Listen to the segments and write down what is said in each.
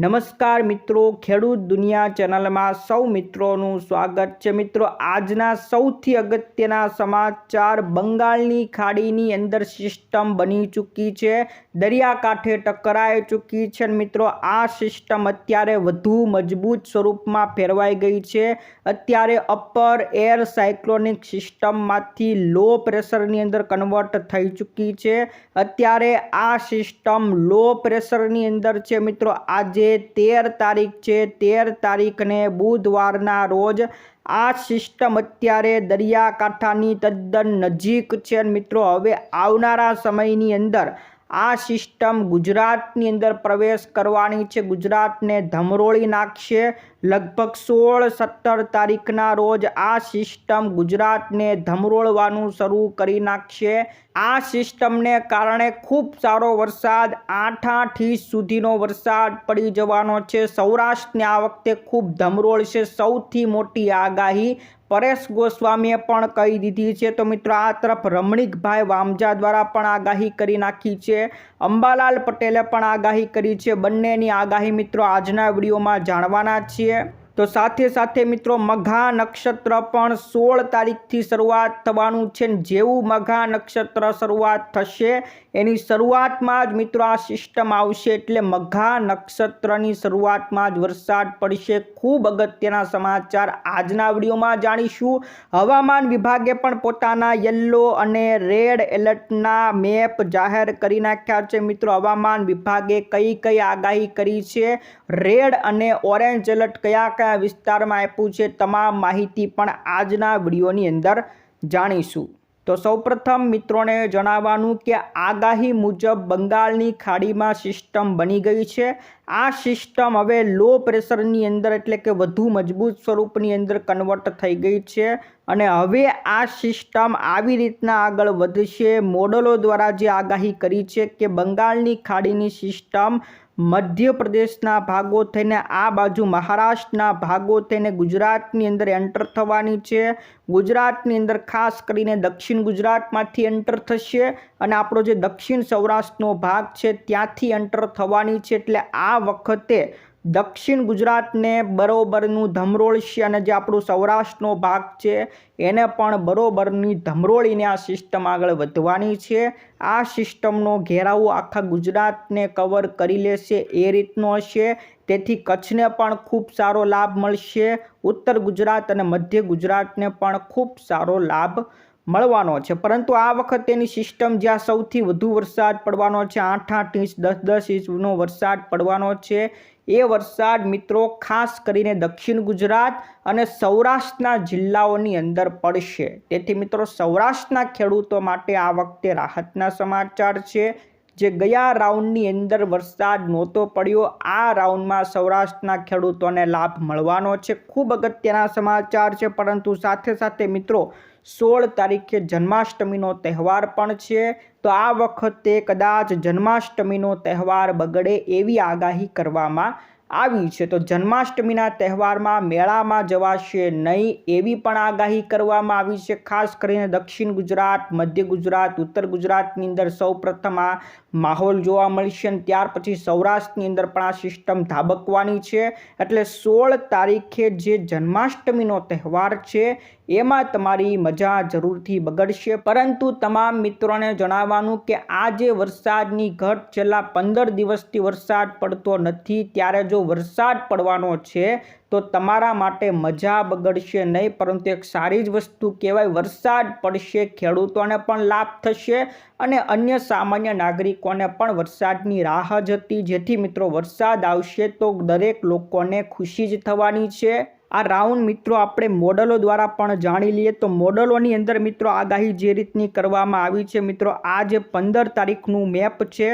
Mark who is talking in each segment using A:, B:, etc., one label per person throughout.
A: નમસ્કાર મિત્રો, ખેડૂત દુનિયા ચેનલમાં સૌ મિત્રોનું સ્વાગત છે. મિત્રો, આજના સૌથી અગત્યના સમાચાર, બંગાળની ખાડીની અંદર સિસ્ટમ બની ચૂકી છે. દરિયાકાંઠે ટકરાઈ ચૂકી છે મિત્રો, આ સિસ્ટમ અત્યારે વધુ મજબૂત સ્વરૂપમાં ફેરવાઈ ગઈ છે. અત્યારે અપર એર સાયક્લોનિક સિસ્ટમમાંથી લો પ્રેશરની અંદર કન્વર્ટ થઈ ચૂકી છે. અત્યારે આ સિસ્ટમ લો પ્રેશરની અંદર છે. મિત્રો, આજે તેર તારીખ છે. તેર તારીખને બુધવારના રોજ આ સિસ્ટમ અત્યારે દરિયાકાંઠાની તદ્દન નજીક છે. મિત્રો, હવે આવનારા સમયની અંદર આ સિસ્ટમ ગુજરાતની અંદર પ્રવેશ કરવાની છે. ગુજરાતને ધમરોળી નાખશે. લગભગ સોળ સત્તર તારીખના રોજ આ સિસ્ટમ ગુજરાતને ધમરોળવાનું શરૂ કરી નાખશે. આ સિસ્ટમને કારણે ખૂબ સારો વરસાદ આઠ આઠ ઇંચ સુધીનો વરસાદ પડી જવાનો છે. સૌરાષ્ટ્રને આ વખતે ખૂબ ધમરોળશે સૌથી મોટી આગાહી પરેશ ગોસ્વામીએ પણ કહી દીધી છે. તો મિત્રો, આ તરફ રમણીકભાઈ વામજા દ્વારા પણ આગાહી કરી નાખી છે. અંબાલાલ પટેલે પણ આગાહી કરી છે. બંનેની આગાહી મિત્રો આજના વિડીયોમાં જાણવાના છીએ. Россия. તો સાથે સાથે મિત્રો મઘા નક્ષત્ર પણ સોળ તારીખથી શરૂઆત થવાનું છે જેવું મઘા નક્ષત્ર શરૂઆત થશે, એની શરૂઆતમાં જ મિત્રો આ સિસ્ટમ આવશે એટલે મઘા નક્ષત્રની શરૂઆતમાં જ વરસાદ પડશે. ખૂબ અગત્યના સમાચાર આજના વિડીયોમાં જાણીશું. હવામાન વિભાગે પણ પોતાના યલો અને રેડ એલર્ટના મેપ જાહેર કરી નાખ્યા છે. મિત્રો હવામાન વિભાગે કઈ કઈ આગાહી કરી છે? રેડ અને ઓરેન્જ એલર્ટ કયા કયા વિસ્તારમાં આપ્યું છે. તમામ માહિતી પણ આજના વિડીયોની અંદર જાણીશું. તો સૌપ્રથમ મિત્રોને જણાવવાનું કે આગાહી મુજબ બંગાળની ખાડીમાં સિસ્ટમ બની ગઈ છે. આ સિસ્ટમ હવે લો પ્રેશરની અંદર એટલે કે વધુ મજબૂત સ્વરૂપની અંદર કન્વર્ટ થઈ ગઈ છે અને હવે આ સિસ્ટમ આવી રીતના આગળ વધશે. મોડલો દ્વારા જે આગાહી કરી છે કે બંગાળની ખાડીની સિસ્ટમ મધ્યપ્રદેશના ભાગો થઈને આ બાજુ મહારાષ્ટ્રના ભાગો થઈને ગુજરાતની અંદર એન્ટર થવાની છે. ગુજરાતની અંદર ખાસ કરીને દક્ષિણ ગુજરાતમાંથી એન્ટર થશે અને આપણો જે દક્ષિણ સૌરાષ્ટ્રનો ભાગ છે ત્યાંથી એન્ટર થવાની છે. એટલે આ વખતે દક્ષિણ ગુજરાતને બરોબરનું ધમરોળશે અને જે આપણું સૌરાષ્ટ્રનો ભાગ છે, એને પણ બરોબરની ધમરોળીને આ સિસ્ટમ આગળ વધવાની છે. આ સિસ્ટમનો ઘેરાવો આખા ગુજરાતને કવર કરી લેશે એ રીતનો હશે તેથી કચ્છને પણ ખૂબ સારો લાભ મળશે, ઉત્તર ગુજરાત અને મધ્ય ગુજરાતને પણ ખૂબ સારો લાભ મળવાનો છે. પરંતુ આ વખત એની સિસ્ટમ જ્યાં સૌથી વધુ વરસાદ પડવાનો છે, આઠ આઠ ઇંચ દસ દસ ઇંચનો વરસાદ પડવાનો છે એ વરસાદ મિત્રો ખાસ કરીને દક્ષિણ ગુજરાત અને સૌરાષ્ટ્રના જિલ્લાઓની અંદર પડશે. તેથી મિત્રો સૌરાષ્ટ્રના ખેડૂતો માટે આ વખતે રાહતના સમાચાર છે. જે ગયા રાઉન્ડની અંદર વરસાદ નહોતો પડ્યો, આ રાઉન્ડમાં સૌરાષ્ટ્રના ખેડૂતોને લાભ મળવાનો છે. ખૂબ અગત્યના સમાચાર છે, પરંતુ સાથે સાથે મિત્રો સોળ તારીખે જન્માષ્ટમીનો તહેવાર પણ છે. તો આ વખતે કદાચ જન્માષ્ટમીનો તહેવાર બગડે એવી આગાહી કરવામાં આવી છે. તો જન્માષ્ટમીના તહેવારમાં મેળામાં જવાશે નહીં એવી પણ આગાહી કરવામાં આવી છે. ખાસ કરીને દક્ષિણ ગુજરાત, મધ્ય ગુજરાત, ઉત્તર ગુજરાતની અંદર સૌ પ્રથમ આ માહોલ જોવા મળશે અને ત્યાર પછી સૌરાષ્ટ્રની અંદર પણ આ સિસ્ટમ ધાબકવાની છે. એટલે સોળ તારીખે જે જન્માષ્ટમીનો તહેવાર છે એમાં તમારી મજા જરૂરથી બગડશે. પરંતુ તમામ મિત્રોને જણાવવાનું કે આ જે વરસાદની ઘટ છેલ્લા પંદર દિવસથી વરસાદ પડતો નથી. ત્યારે જો વરસાદ પડવાનો છે, તો તમારા માટે મજા બગડશે નહીં. પરંતુ એક સારી જ વસ્તુ કહેવાય, વરસાદ પડશે, ખેડૂતોને પણ લાભ થશે અને અન્ય સામાન્ય નાગરિકોને પણ વરસાદની રાહ જ હતી જેથી મિત્રો, વરસાદ આવશે તો દરેક લોકોને ખુશી જ થવાની છે. આ રાઉન્ડ મિત્રો આપણે મોડલો દ્વારા પણ જાણી લઈએ તો મોડલોની અંદર મિત્રો આગાહી જે રીતની કરવામાં આવી છે મિત્રો આ જે પંદર તારીખનું મેપ છે.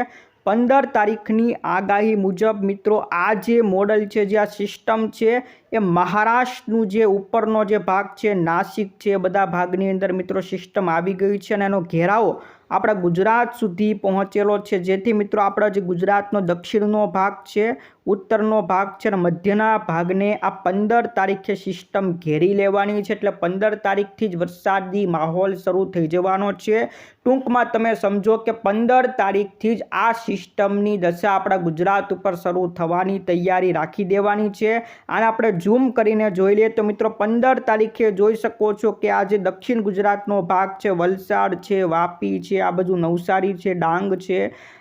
A: પંદર તારીખની આગાહી મુજબ મિત્રો, આ જે મોડલ છે, જે આ સિસ્ટમ છે, એ મહારાષ્ટ્રનું જે ઉપરનો જે ભાગ છે, નાસિક છે બધા ભાગની અંદર મિત્રો સિસ્ટમ આવી ગઈ છે અને એનો ઘેરાવો આપણા ગુજરાત સુધી પહોંચેલો છે. જેથી મિત્રો આપણા જે ગુજરાતનો દક્ષિણનો ભાગ છે ઉત્તરનો ભાગ છે અને મધ્યના ભાગને આ પંદર તારીખે સિસ્ટમ ઘેરી લેવાની છે. એટલે પંદર તારીખથી જ વરસાદી માહોલ શરૂ થઈ જવાનો છે. ટૂંકમાં તમે સમજો કે પંદર તારીખથી જ આ સિસ્ટમની દશા આપણા ગુજરાત ઉપર શરૂ થવાની તૈયારી રાખી દેવાની છે. આને આપણે ઝૂમ કરીને જોઈ લઈએ તો મિત્રો પંદર તારીખે જોઈ શકો છો કે આ જે દક્ષિણ ગુજરાતનો ભાગ છે, વલસાડ છે, વાપી છે, આ બાજુ નવસારી છે, ડાંગ છે.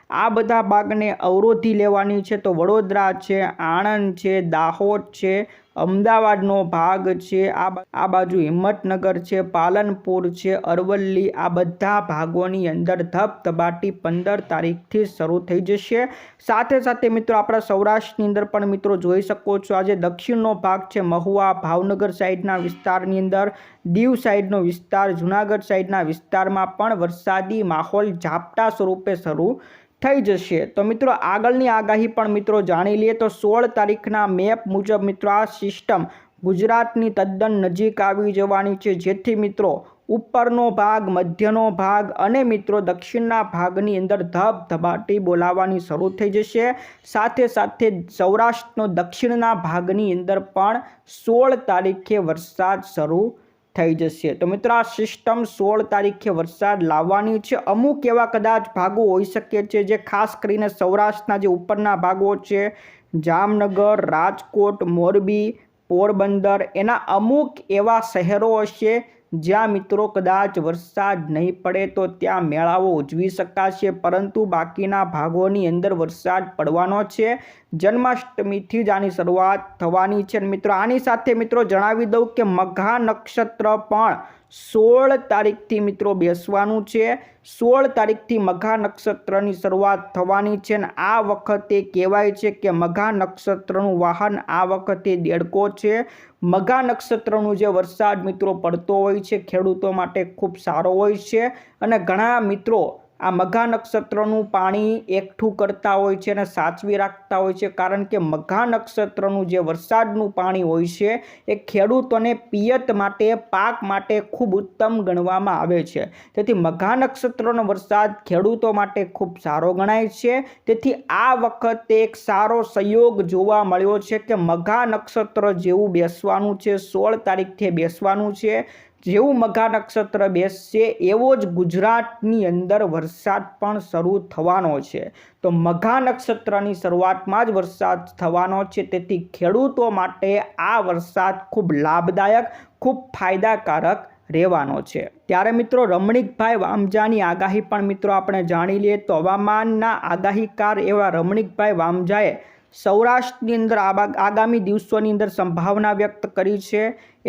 A: આ બધા ભાગને અવરોધી લેવાની છે. તો વડોદરા છે, આણંદ છે, દાહોદ છે, અમદાવાદનો ભાગ છે, આ આ બાજુ હિંમતનગર છે, પાલનપુર છે, અરવલ્લી, આ બધા ભાગોની અંદર ધબધબાટી પંદર તારીખથી શરૂ થઈ જશે. સાથે સાથે મિત્રો આપણા સૌરાષ્ટ્રની અંદર પણ મિત્રો જોઈ શકો છો. આજે દક્ષિણનો ભાગ છે, મહુવા, ભાવનગર સાઈડના વિસ્તારની અંદર, દીવ સાઈડનો વિસ્તાર, જુનાગઢ સાઈડના વિસ્તારમાં પણ વરસાદી માહોલ ઝાપટા સ્વરૂપે શરૂ થઈ જશે. તો મિત્રો, આગળની આગાહી પણ મિત્રો જાણી લઈએ તો સોળ તારીખના મેપ મુજબ મિત્રો આ સિસ્ટમ ગુજરાતની તદ્દન નજીક આવી જવાની છે. જેથી મિત્રો, ઉપરનો ભાગ, મધ્યનો ભાગ અને મિત્રો દક્ષિણના ભાગની અંદર ધબધબાટી બોલાવવાની શરૂ થઈ જશે. સાથે સાથે સૌરાષ્ટ્રનો દક્ષિણના ભાગની અંદર પણ સોળ તારીખે વરસાદ શરૂ થઈ જશે. તો મિત્રો, આ સિસ્ટમ સોળ તારીખે વરસાદ લાવવાની છે. અમુક એવા કદાચ ભાગો હોઈ શકે છે જે ખાસ કરીને સૌરાષ્ટ્રના જે ઉપરના ભાગો છે. જામનગર, રાજકોટ, મોરબી, પોરબંદર, એના અમુક એવા શહેરો હશે જ્યાં મિત્રો કદાચ વરસાદ નહીં પડે તો ત્યાં મેળાઓ ઉજવી શકાશે, પરંતુ બાકીના ભાગોની અંદર વરસાદ પડવાનો છે. જન્માષ્ટમીથી જ આની શરૂઆત થવાની છે. મિત્રો, આની સાથે મિત્રો જણાવી દઉં કે મઘા નક્ષત્ર પણ સોળ તારીખથી મિત્રો બેસવાનું છે. સોળ તારીખથી મઘા નક્ષત્રની શરૂઆત થવાની છે અને આ વખતે કહેવાય છે કે મઘા નક્ષત્રનું વાહન આ વખતે દેડકો છે. મઘા નક્ષત્રનું જે વરસાદ મિત્રો પડતો હોય છે ખેડૂતો માટે ખૂબ સારો હોય છે અને ઘણા મિત્રો આ મઘા નક્ષત્રનું પાણી એકઠું કરતા હોય છે અને સાચવી રાખતા હોય છે. કારણ કે મઘા નક્ષત્રનું જે વરસાદનું પાણી હોય છે, એ ખેડૂતોને પિયત માટે, પાક માટે ખૂબ ઉત્તમ ગણવામાં આવે છે. તેથી મઘા નક્ષત્રનો વરસાદ ખેડૂતો માટે ખૂબ સારો ગણાય છે. તેથી આ વખતે એક સારો સંયોગ જોવા મળ્યો છે કે મઘા નક્ષત્ર જેવું બેસવાનું છે, સોળ તારીખથી બેસવાનું છે. જેવું મઘા નક્ષત્ર બેસશે, એવો જ ગુજરાતની અંદર વરસાદ પણ શરૂ થવાનો છે. તો મઘા નક્ષત્રની શરૂઆતમાં જ વરસાદ થવાનો છે. તેથી ખેડૂતો માટે આ વરસાદ ખૂબ લાભદાયક, ખૂબ ફાયદાકારક રહેવાનો છે. ત્યારે મિત્રો, રમણીકભાઈ વામજાની આગાહી પણ મિત્રો આપણે જાણી લઈએ તો હવામાનના આગાહીકાર એવા રમણીકભાઈ વામજાએ સૌરાષ્ટ્રની અંદર આગામી દિવસોની અંદર સંભાવના વ્યક્ત કરી છે.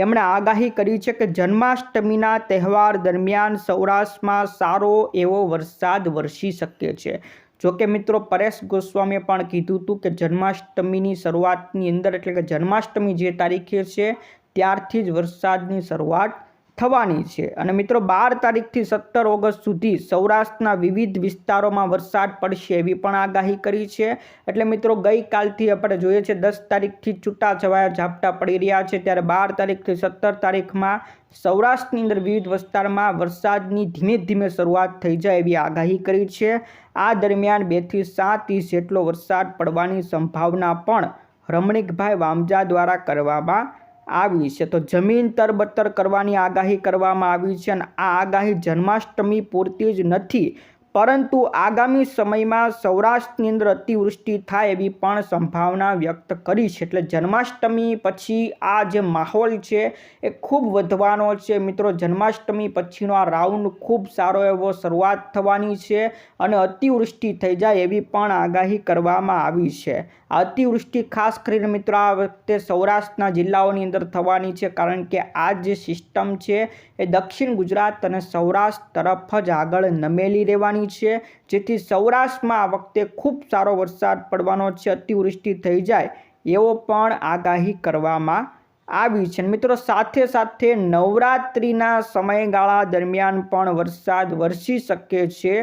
A: એમણે આગાહી કરી છે કે જન્માષ્ટમીના તહેવાર દરમિયાન સૌરાષ્ટ્રમાં સારો એવો વરસાદ વરસી શકે છે. જોકે મિત્રો, પરેશ ગોસ્વામીએ પણ કીધું હતું કે જન્માષ્ટમીની શરૂઆતની અંદર, એટલે કે જન્માષ્ટમી જે તારીખે છે, ત્યારથી જ વરસાદની શરૂઆત થવાની છે. અને મિત્રો, બાર તારીખથી સત્તર ઓગસ્ટ સુધી સૌરાષ્ટ્રના વિવિધ વિસ્તારોમાં વરસાદ પડશે એવી પણ આગાહી કરી છે. એટલે મિત્રો, ગઈકાલથી આપણે જોઈએ છે, દસ તારીખથી છૂટાછવાયા ઝાપટા પડી રહ્યા છે. ત્યારે બાર તારીખથી સત્તર તારીખમાં સૌરાષ્ટ્રની અંદર વિવિધ વિસ્તારમાં વરસાદની ધીમે ધીમે શરૂઆત થઈ જાય એવી આગાહી કરી છે. આ દરમિયાન બેથી સાત ઇંચ જેટલો વરસાદ પડવાની સંભાવના પણ રમણીકભાઈ વામજા દ્વારા કરવામાં આવી છે. તો જમીન તરબતર કરવાની આગાહી કરવામાં આવી છે અને આ આગાહી જન્માષ્ટમી પૂરતી જ નથી, પરંતુ આગામી સમયમાં સૌરાષ્ટ્રની અંદર અતિવૃષ્ટિ થાય એવી પણ સંભાવના વ્યક્ત કરી છે. એટલે જન્માષ્ટમી પછી આ જે માહોલ છે એ ખૂબ વધવાનો છે. મિત્રો, જન્માષ્ટમી પછીનો આ રાઉન્ડ ખૂબ સારો એવો શરૂઆત થવાની છે અને અતિવૃષ્ટિ થઈ જાય એવી પણ આગાહી કરવામાં આવી છે. અતિવૃષ્ટિ ખાસ કરીને મિત્રો આ વખતે સૌરાષ્ટ્રના જિલ્લાઓની અંદર થવાની છે કારણ કે આ જે સિસ્ટમ છે એ દક્ષિણ ગુજરાત અને સૌરાષ્ટ્ર તરફ જ આગળ નમેલી રહેવાની છે. જેથી સૌરાષ્ટ્રમાં આ વખતે ખૂબ સારો વરસાદ પડવાનો છે, અતિવૃષ્ટિ થઈ જાય એવો પણ આગાહી કરવામાં આવી છે. મિત્રો સાથે સાથે નવરાત્રિના સમયગાળા દરમિયાન પણ વરસાદ વરસી શકે છે.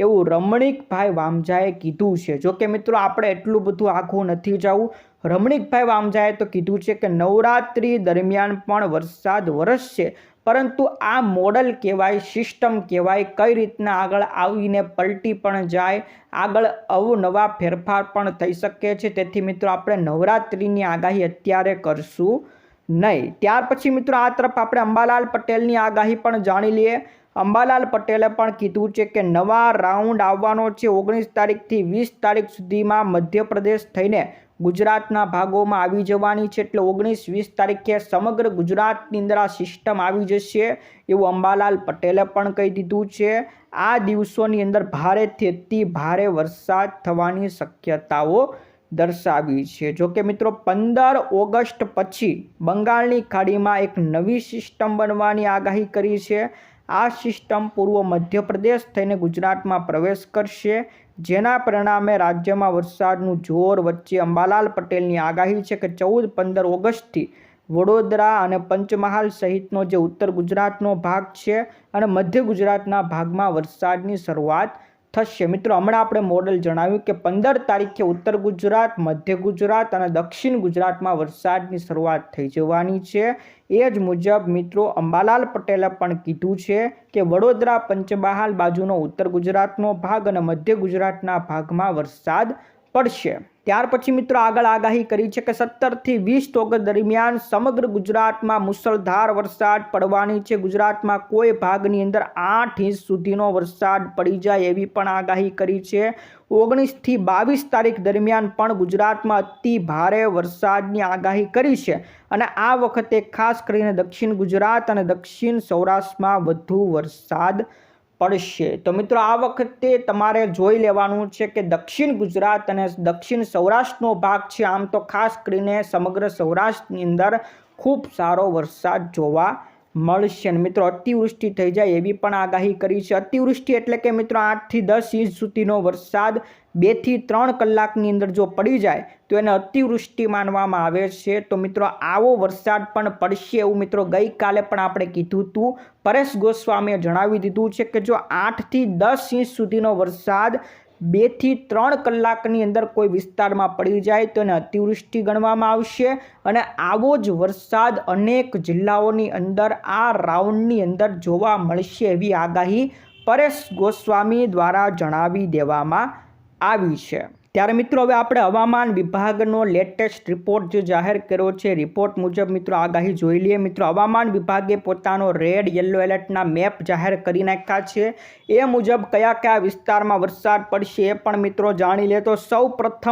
A: એવું રમણીકભાઈ વામજાએ કીધું છે. જોકે મિત્રો, આપણે એટલું બધું આખું નથી જવું. રમણીકભાઈ વામજાએ તો કીધું છે કે નવરાત્રિ દરમિયાન પણ વરસાદ વરસશે. પરંતુ આ મોડલ કહેવાય, સિસ્ટમ કહેવાય, કઈ રીતના આગળ આવીને પલટી પણ જાય, આગળ અવનવા ફેરફાર પણ થઈ શકે છે. તેથી મિત્રો, આપણે નવરાત્રિની આગાહી અત્યારે કરશું નહીં. ત્યાર પછી મિત્રો, આ તરફ આપણે અંબાલાલ પટેલની આગાહી પણ જાણી લઈએ. અંબાલાલ પટેલે પણ કીધું છે કે નવા રાઉન્ડ આવવાનો છે ઓગણીસ તારીખથી વીસ તારીખ સુધીમાં મધ્યપ્રદેશ થઈને ગુજરાતના ભાગોમાં આવી જવાની છે. એટલે ઓગણીસ વીસ તારીખે સમગ્ર ગુજરાતની અંદર આ સિસ્ટમ આવી જશે એવું અંબાલાલ પટેલે પણ કહી દીધું છે. આ દિવસોની અંદર ભારેથી અતિ ભારે વરસાદ થવાની શક્યતાઓ દર્શાવી છે. જો કે મિત્રો પંદર ઓગસ્ટ પછી બંગાળની ખાડીમાં એક નવી સિસ્ટમ બનવાની આગાહી કરી છે. આ સિસ્ટમ પૂર્વ મધ્યપ્રદેશ થઈને ગુજરાતમાં પ્રવેશ કરશે. જેના પરિણામે રાજ્યમાં વરસાદનું જોર વચ્ચે અંબાલાલ પટેલની આગાહી છે કે ચૌદ, પંદર ઓગસ્ટથી વડોદરા અને પંચમહાલ સહિતનો જે ઉત્તર ગુજરાતનો ભાગ છે અને મધ્ય ગુજરાતના ભાગમાં વરસાદની શરૂઆત થશે. મિત્રો, હમણાં આપણે મોડલ જણાવ્યું કે પંદર તારીખે ઉત્તર ગુજરાત, મધ્ય ગુજરાત અને દક્ષિણ ગુજરાતમાં વરસાદની શરૂઆત થઈ જવાની છે. એ જ મુજબ મિત્રો, અંબાલાલ પટેલે પણ કીધું છે કે વડોદરા પંચમહાલ બાજુનો ઉત્તર ગુજરાતનો ભાગ અને મધ્ય ગુજરાતના ભાગમાં વરસાદ પડશે. ત્યાર પછી મિત્રો આગળ આગાહી કરી છે કે સત્તરથી વીસ ઓગસ્ટ દરમિયાન સમગ્ર ગુજરાતમાં મુસળધાર વરસાદ પડવાની છે. ગુજરાતમાં કોઈ ભાગની અંદર આઠ ઇંચ સુધીનો વરસાદ પડી જાય એવી પણ આગાહી કરી છે. ઓગણીસથી બાવીસ તારીખ દરમિયાન પણ ગુજરાતમાં અતિ ભારે વરસાદની આગાહી કરી છે અને આ વખતે ખાસ કરીને દક્ષિણ ગુજરાત અને દક્ષિણ સૌરાષ્ટ્રમાં વધુ વરસાદ પડશે. તો મિત્રો, આ વખતે તમારે જોઈ લેવાનું છે કે દક્ષિણ ગુજરાત અને દક્ષિણ સૌરાષ્ટ્રનો ભાગ છે. આમ તો ખાસ કરીને સમગ્ર સૌરાષ્ટ્રની અંદર ખૂબ સારો વરસાદ જોવા મળશે અને મિત્રો, અતિવૃષ્ટિ થઈ જાય એવી પણ આગાહી કરી છે. અતિવૃષ્ટિ એટલે કે મિત્રો, આઠથી દસ ઇંચ સુધીનો વરસાદ બેથી ત્રણ કલાકની અંદર જો પડી જાય, તો એને અતિવૃષ્ટિ માનવામાં આવે છે. તો મિત્રો, આવો વરસાદ પણ પડશે એવું મિત્રો ગઈકાલે પણ આપણે કીધું હતું. પરેશ ગોસ્વામીએ જણાવી દીધું છે કે જો આઠથી દસ ઇંચ સુધીનો વરસાદ બેથી ત્રણ કલાકની અંદર કોઈ વિસ્તારમાં પડી જાય તો એને અતિવૃષ્ટિ ગણવામાં આવશે અને આવો જ વરસાદ અનેક જિલ્લાઓની અંદર આ રાઉન્ડની અંદર જોવા મળશે એવી આગાહી પરેશ ગોસ્વામી દ્વારા જણાવી દેવામાં આવી છે. ત્યારે મિત્રો હવે આપણે હવામાન વિભાગનો લેટેસ્ટ રિપોર્ટ જે જાહેર કર્યો છે રિપોર્ટ મુજબ મિત્રો આગાહી જોઈ લઈએ. મિત્રો, હવામાન વિભાગે પોતાનો રેડ યલો એલર્ટના મેપ જાહેર કરી નાખ્યા છે. એ મુજબ કયા કયા વિસ્તારમાં વરસાદ પડશે એ પણ મિત્રો જાણી લે. તો સૌ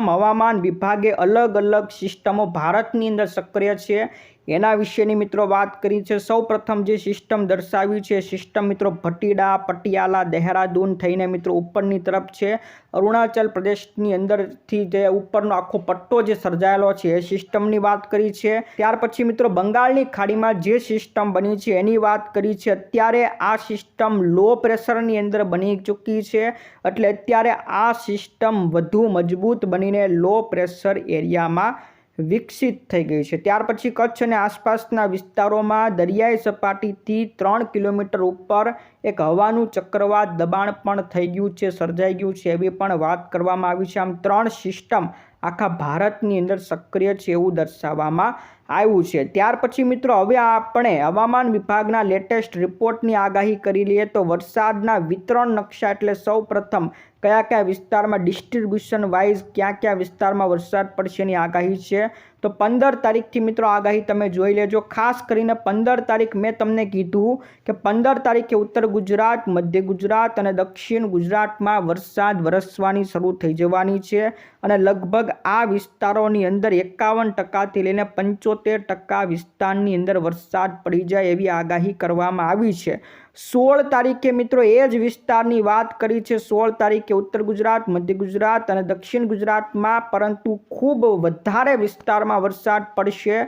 A: હવામાન વિભાગે અલગ અલગ સિસ્ટમો ભારતની અંદર સક્રિય છે. એના વિશેની મિત્રો વાત કરી છે. સૌ જે સિસ્ટમ દર્શાવી છે સિસ્ટમ મિત્રો ભટીડા, પટિયાલા, દહેરાદૂન થઈને મિત્રો ઉપરની તરફ છે. અરુણાચલ પ્રદેશની અંદરથી જે ઉપરનો આખો પટ્ટો જે સર્જાયેલો છે, એ સિસ્ટમની વાત કરી છે. ત્યાર પછી મિત્રો બંગાળની ખાડીમાં જે સિસ્ટમ બની છે, એની વાત કરી છે. અત્યારે આ સિસ્ટમ લો પ્રેશરની અંદર બની ચૂકી છે. એટલે અત્યારે આ સિસ્ટમ વધુ મજબૂત બનીને લો પ્રેશર એરિયામાં વિકસિત થઈ ગઈ છે. ત્યાર પછી કચ્છ અને આસપાસના વિસ્તારોમાં દરિયાઈ સપાટીથી ત્રણ કિલોમીટર ઉપર એક હવાનું ચક્રવાત દબાણ પણ થઈ ગયું છે, સર્જાઈ ગયું છે એવી પણ વાત કરવામાં આવી છે. આમ ત્રણ સિસ્ટમ આખા ભારતની અંદર સક્રિય છે એવું દર્શાવવામાં આવ્યું છે. ત્યાર પછી મિત્રો, હવે આપણે હવામાન વિભાગના લેટેસ્ટ રિપોર્ટની આગાહી કરી લઈએ તો વરસાદના વિતરણ નકશા એટલે સૌ પ્રથમ કયા કયા વિસ્તારમાં ડિસ્ટ્રીબ્યુશન વાઇઝ ક્યાં ક્યાં વિસ્તારમાં વરસાદ પડશે એની આગાહી છે? તો પંદર તારીખથી મિત્રો આગાહી તમે જોઈ લેજો. ખાસ કરીને પંદર તારીખ મેં તમને કીધું કે પંદર તારીખે ઉત્તર ગુજરાત, મધ્ય ગુજરાત અને દક્ષિણ ગુજરાતમાં વરસાદ વરસવાની શરૂ થઈ જવાની છે અને લગભગ આ વિસ્તારોની અંદર એકાવન ટકાથી લઈને પંચોતેર ટકા વિસ્તારની અંદર વરસાદ પડી જાય એવી આગાહી કરવામાં આવી છે. સોળ તારીખે મિત્રો એ જ વિસ્તારની વાત કરી છે. સોળ તારીખે ઉત્તર ગુજરાત, મધ્ય ગુજરાત અને દક્ષિણ ગુજરાતમાં પરંતુ ખૂબ વધારે વિસ્તારમાં વરસાદ પડશે.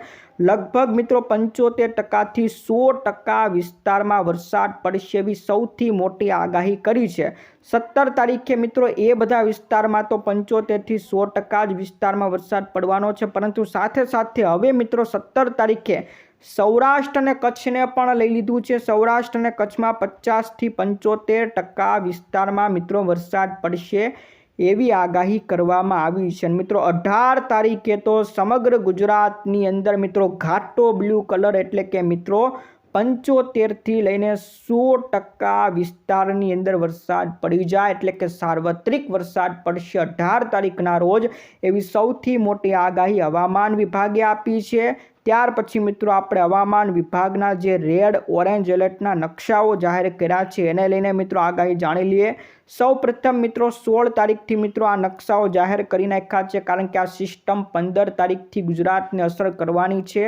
A: લગભગ મિત્રો પંચોતેર ટકાથી સો ટકા વિસ્તારમાં વરસાદ પડશે એવી સૌથી મોટી આગાહી કરી છે. સત્તર તારીખે મિત્રો એ બધા વિસ્તારમાં તો પંચોતેરથી સો ટકા જ વિસ્તારમાં વરસાદ પડવાનો છે. પરંતુ સાથે સાથે હવે મિત્રો સત્તર તારીખે સૌરાષ્ટ્ર કચ્છને પણ લઈ લીધું છે. સૌરાષ્ટ્ર કચ્છમાં પચાસથી પંચોતેર ટકા વિસ્તારમાં મિત્રો વરસાદ પડશે એવી આગાહી કરવામાં આવી છે. મિત્રો, અઢાર તારીખે તો સમગ્ર ગુજરાતની અંદર મિત્રો ઘાટો બ્લુ કલર એટલે કે મિત્રો પંચોતેરથી લઈને સો ટકા વિસ્તારની અંદર વરસાદ પડી જાય એટલે કે સાર્વત્રિક વરસાદ પડશે અઢાર તારીખના રોજ એવી સૌથી મોટી આગાહી હવામાન વિભાગે આપી છે. ત્યાર પછી મિત્રો આપણે હવામાન વિભાગના જે રેડ ઓરેન્જ એલર્ટના નકશાઓ જાહેર કર્યા છે એને લઈને મિત્રો આગાહી જાણી લઈએ. સૌ મિત્રો સોળ તારીખથી મિત્રો આ નકશાઓ જાહેર કરી નાખ્યા છે કારણ કે આ સિસ્ટમ પંદર તારીખથી ગુજરાતને અસર કરવાની છે.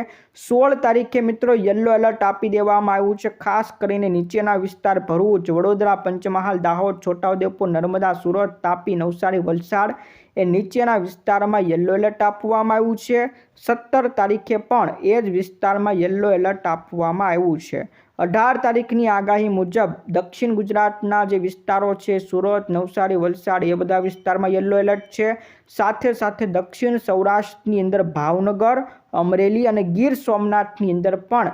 A: સોળ તારીખે મિત્રો યલો એલર્ટ આપી દેવામાં આવ્યું છે. ખાસ કરીને નીચેના વિસ્તાર ભરૂચ, વડોદરા, પંચમહાલ, દાહોદ, છોટાઉદેપુર, નર્મદા, સુરત, તાપી, નવસારી, વલસાડ એ નીચેના વિસ્તારમાં યલો એલર્ટ આપવામાં આવ્યું છે. સત્તર તારીખે પણ એ જ વિસ્તારમાં યલો એલર્ટ આપવામાં આવ્યું છે. અઢાર તારીખની આગાહી મુજબ દક્ષિણ ગુજરાતના જે વિસ્તારો છે, સુરત, નવસારી, વલસાડ, એ બધા વિસ્તારમાં યલો એલર્ટ છે. સાથે સાથે દક્ષિણ સૌરાષ્ટ્રની અંદર ભાવનગર, અમરેલી અને ગીર સોમનાથની અંદર પણ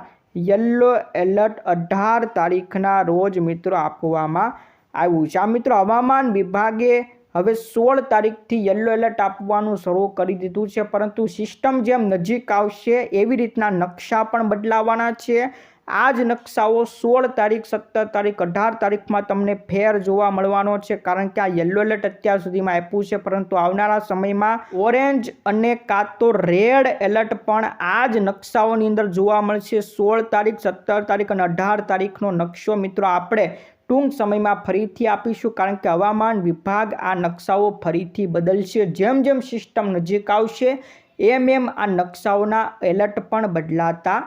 A: યલો એલર્ટ અઢાર તારીખના રોજ મિત્રો આપવામાં આવ્યું છે. આ મિત્રો હવામાન વિભાગે હવે સોળ તારીખથી યલો એલર્ટ આપવાનું શરૂ કરી દીધું છે, પરંતુ સિસ્ટમ જેમ નજીક આવશે એવી રીતના નકશા પણ બદલાવાના છે. આ જ નકશાઓ સોળ તારીખ, સત્તર તારીખ, અઢાર તારીખમાં તમને ફેર જોવા મળવાનો છે, કારણ કે આ યલો એલર્ટ અત્યાર સુધીમાં આપ્યું છે, પરંતુ આવનારા સમયમાં ઓરેન્જ અને કાં તો રેડ એલર્ટ પણ આ જ નકશાઓની અંદર જોવા મળશે. સોળ તારીખ, સત્તર તારીખ અને અઢાર તારીખનો નકશો મિત્રો, આપણે ટૂંક સમયમાં ફરીથી આપીશું કારણ કે હવામાન વિભાગ આ નકશાઓ ફરીથી બદલશે. જેમ જેમ સિસ્ટમ નજીક આવશે, એમ એમ આ નકશાઓના એલર્ટ પણ બદલાતા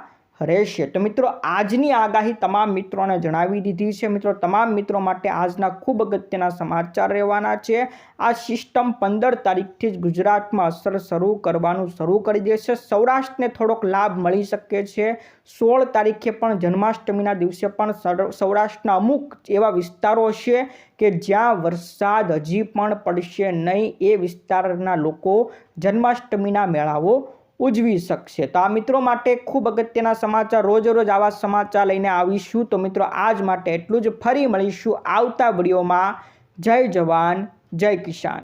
A: રહેશે. તો મિત્રો, આજની આગાહી તમામ મિત્રોને જણાવી દીધી છે. મિત્રો, તમામ મિત્રો માટે આજના ખૂબ અગત્યના સમાચાર રહેવાના છે. આ સિસ્ટમ પંદર તારીખથી જ ગુજરાતમાં અસર શરૂ કરવાનું શરૂ કરી દેશે સૌરાષ્ટ્રને થોડોક લાભ મળી શકે છે. સોળ તારીખે પણ જન્માષ્ટમીના દિવસે પણ સૌરાષ્ટ્રના અમુક એવા વિસ્તારો છે કે જ્યાં વરસાદ હજી પણ પડશે નહીં એ વિસ્તારના લોકો જન્માષ્ટમીના મેળાઓ ઉજવી શકશે. તો આ મિત્રો માટે ખૂબ અગત્યના સમાચાર રોજ રોજ આવા સમાચાર લઈને આવીશું. તો મિત્રો, આજ માટે એટલું જ. ફરી મળીશું આવતા વિડીયોમાં. જય જવાન, જય કિસાન.